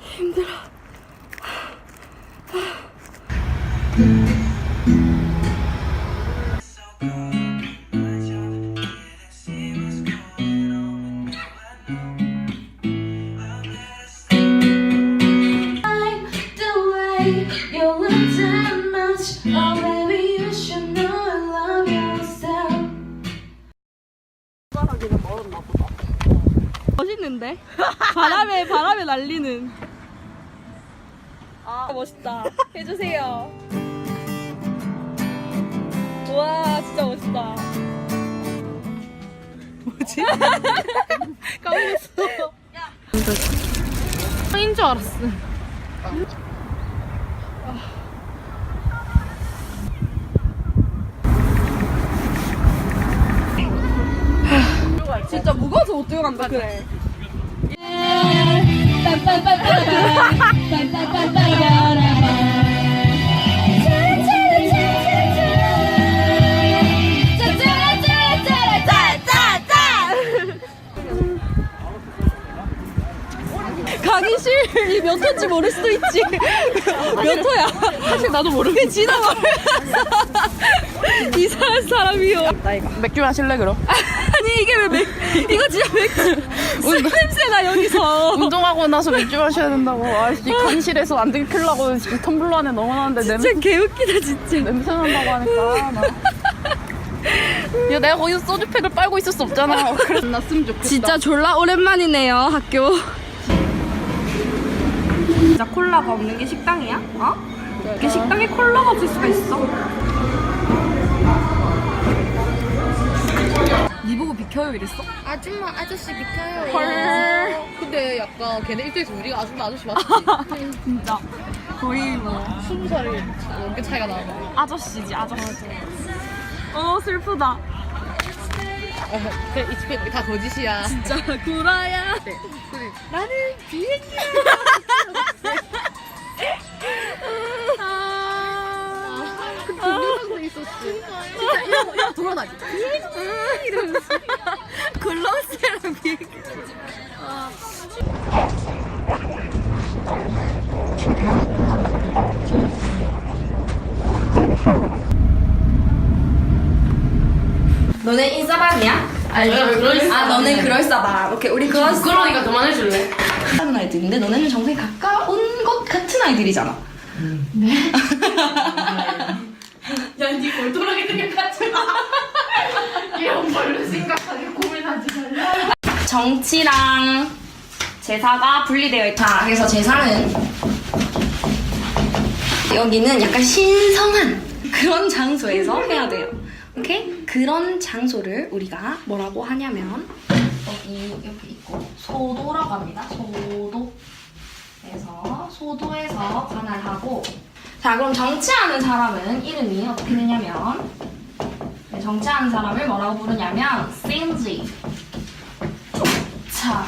힘들어. 멋있는데? 바람에 바람에 날리는. 아 멋있다. 해주세요. 와 진짜 멋있다. 뭐지? 까먹었어. 인줄 알았어. 못 들어간다 그래. 강의실이 몇 호인지 모를 수도 있지. 몇 호야? 사실 나도 모르겠 지나가면서 이상한 사람이요. 맥주 마실래 그럼? 아니 이게 왜 맥? 이거 진짜 맥주 술 냄새나 여기서. 운동하고 나서 맥주 마셔야 된다고 아씨 간실에서 안 들키려고 지금 텀블러 안에 넣어놨는데 냄새, 진짜 개웃기다 진짜. 냄새 난다고 하니까 나. 야 내가 거기서 소주팩을 빨고 있을 수 없잖아 그래서 났으면 좋겠다 진짜 졸라 오랜만이네요 학교. 진짜 콜라가 없는 게 식당이야? 어? 이게 식당에 콜라가 없을 수가 있어? 보고 비켜요 이랬어? 아줌마 아저씨 비켜요. 헐. 근데 약간 걔네 입장에서 우리가 아줌마 아저씨 맞지? 진짜 거의 뭐 스무 살이 넘게 차이가 나는 거야. 아저씨지 아저씨. 어 슬프다. 그래 이 집에 다 거짓이야. 진짜 구라야. 나는 비행기야. 있었어. 진짜 이러고 이러고 돌아다니. 글로스랑 비행기. 너네 인싸방이야? 아니 아 너네 그럴싸방. 오케이 우리 그럴싸. 그러니까 그만해줄래? 하는 아이들인데 너네는 정상에 가까운 것 같은 아이들이잖아. 야니 골똘하게 생각하지 마. 이런 걸로 생각하게 고민하지 말라. 정치랑 제사가 분리되어 있다. 그래서 제사는 여기는 약간 신성한 그런 장소에서 해야 돼요. 오케이? 그런 장소를 우리가 뭐라고 하냐면 여기 옆에 있고 소도라고 합니다. 소도. 그래서 소도에서 관할하고 자 그럼 정치하는 사람은 이름이 어떻게 되냐면 네, 정치하는 사람을 뭐라고 부르냐면 신지 자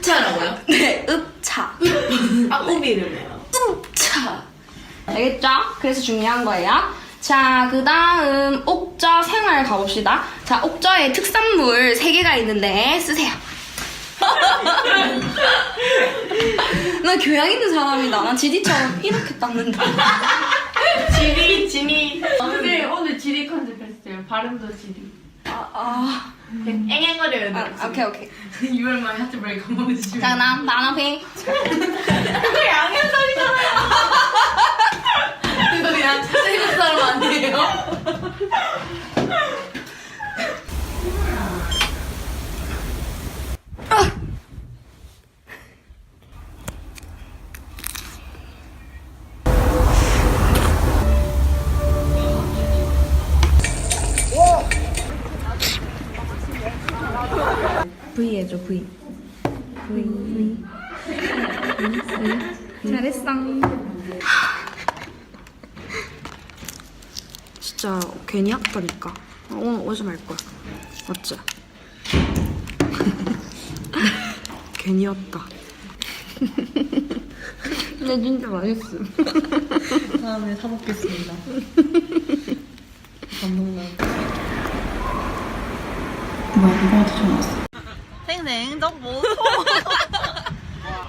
차라고요? 네, 읍차. 아 우비 이름이에요. 읍차. 알겠죠? 그래서 중요한 거예요. 자, 그 다음, 옥저 생활 가봅시다. 자, 옥저에 특산물 3개가 있는데, 쓰세요. 나 교양 있는 사람이다. 난 지디처럼 이렇게 닦는다. 지리 지니. 오늘 오늘 지리 컨셉 했어요. 발음도 지리. 아, 아, 앵앵거려요. 아, 오케이, 오케이. 6월 말 하트 브레이크 한번 해주시면. 자, 나, 나나피. 그거 양현선이잖아요. 그거 그냥 태국 사람 아니에요? V 해줘, V. V. V. V. 잘했어. 진짜 괜히 아프다니까. 어, 오늘 오지 말 거야. 맞지? 괜히 왔다. 근데 진짜 맛있어. 다음에 사 먹겠습니다. 감동나. 뭐야 누구한테 전화 왔어? 생생 정보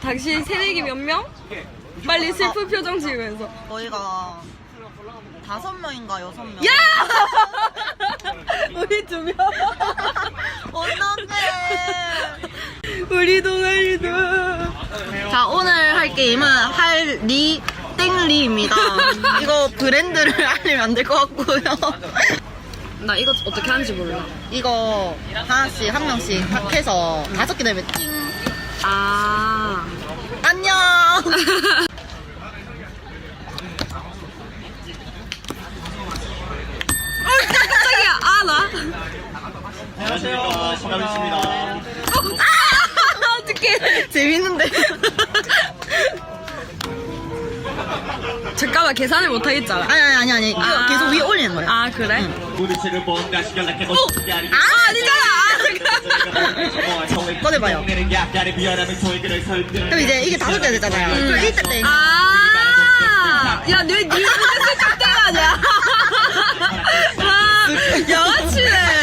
당신 새내기 몇 명? 빨리 슬픈 표정 지으면서. 저희가 다섯 명인가 여섯 명. 야! 우리 두 명. 어떡해. 우리 동아리도. 자 오늘 할 게임은 할리 땡리입니다. 이거 브랜드를 알리면 안 될 것 같고요. 나 이거 어떻게 하는지 몰라. 이거 하나씩 한 명씩 딱 해서 다섯 개 되면 띵. 아. 안녕. 깜짝이야. 아, 나. 안녕하세요. 신가빈씨입니다. 아, 어떡해. 재밌는데. 잠깐만, 계산을 못 하겠잖아. 아니 아니 아니 아니. 이거 아. 계속 위에 올리는 거야. 아, 그래? 우리치를 뭔가 시간락해도 시간이 아, 아니잖아. 아, 잠깐. 꺼내봐요. 그럼 이제 이게 다섯 개 되잖아요. 그럼 1대 땡. 아. 야, 내, 니 무슨 깍대가 아니야. 아, 양아치네.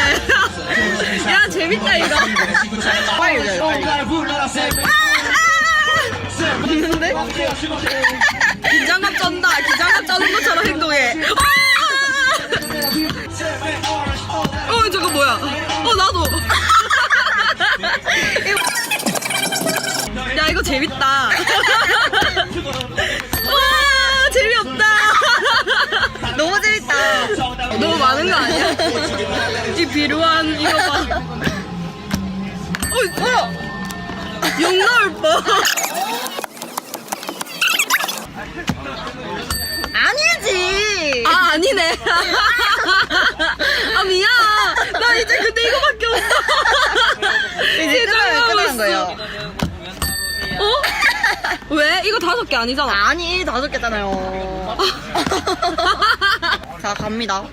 야, 재밌다, 이거. 있는데? 긴장감 쩐다. 긴장감 쩌는 것처럼 행동해. 아! 어, 저거 뭐야? 어, 나도. 야, 이거 재밌다. 와, 재미없다. 너무 재밌다. 너무 많은 거 아니야? 이 비루한 이거 봐. 어이, 어! 욕 나올 뻔. 아니지. 아, 아니네. 아, 미안. 나 이제 근데 이거밖에 없어. 이제 끝나는 거예요. 어? 왜? 이거 다섯 개 아니잖아. 아니 다섯 개잖아요. 자 갑니다.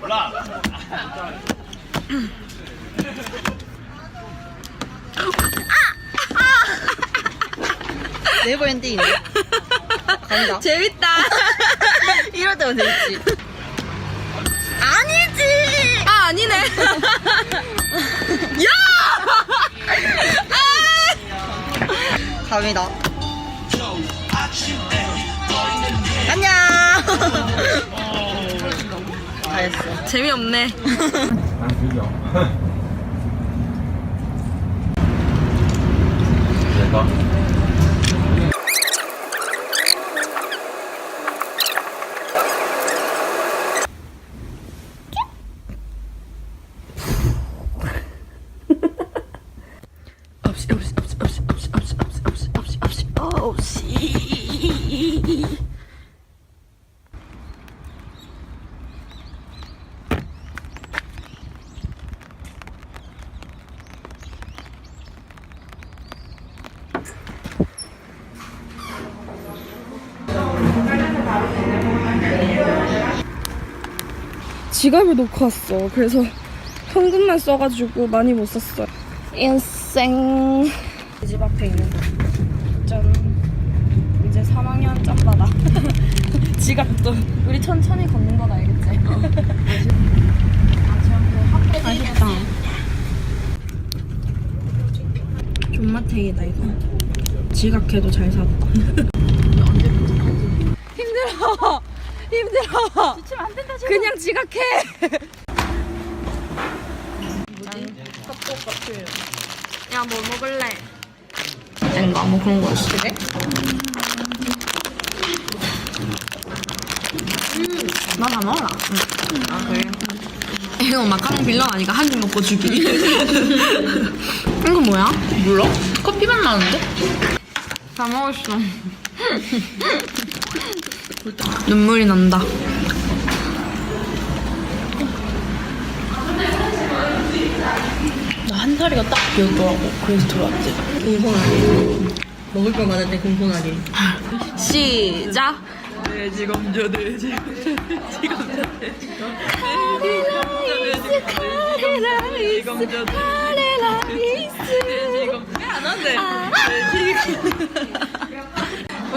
네버 엔딩이네. 갑니다. 재밌다. 이럴 때만 재밌지. 아니지. 아, 아니네. 야! 갑니다. 안녕. 다 했어. 재미없네. 지갑을 놓고 왔어. 그래서 현금만 써가지고 많이 못 썼어요. 인생. 집 앞에 있는 거. 짠. 이제 3학년 짬바다. 지갑도. 우리 천천히 걷는 건 알겠지? 맛있다. 존맛탱이다 이거. 지각해도 잘 사고. 힘들어. 힘들어. 지치면 안 된다. 그냥 지각해. 야, 뭐 먹을래? 땡가, 뭐 그런 거 있어. 그래? 음, 나다 먹어라. 응. 아, 그래? 이거 마카롱 빌런 아니까 한 입 먹고 주기. 이거 뭐야? 몰라? 커피 맛 나는데? 다 먹었어. 눈물이 난다. 나 한 살이가 딱 비었더라고. 그래서 들어왔지. 공손하게. 먹을 걸 받을 때 공손하게. 시작.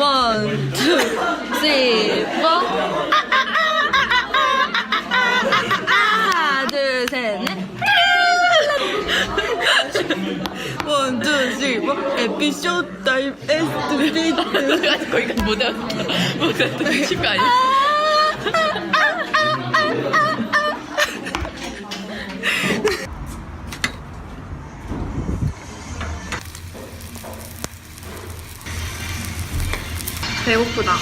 원, 투, 쓰리, 포. 아, 아, 아, 아, 아, 아, 아, 아, 하나, 셋, 원, 투, 쓰리, 에피 쇼타임, 에스트, 비트. 거기까지 못 외웠어. 못 외웠어. 실패 아니야? 배고프다.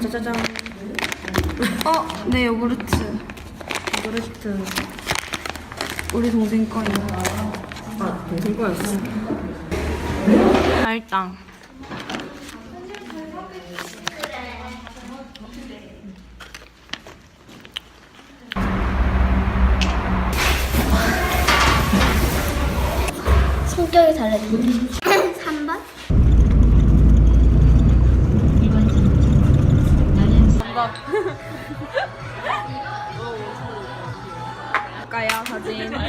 짜자잔. 어, 네 요구르트. 요구르트. 우리 동생 거예요. 아, 동생 거였어. 말당. 성격이 달라지네. 3번? 가 야 사진. 와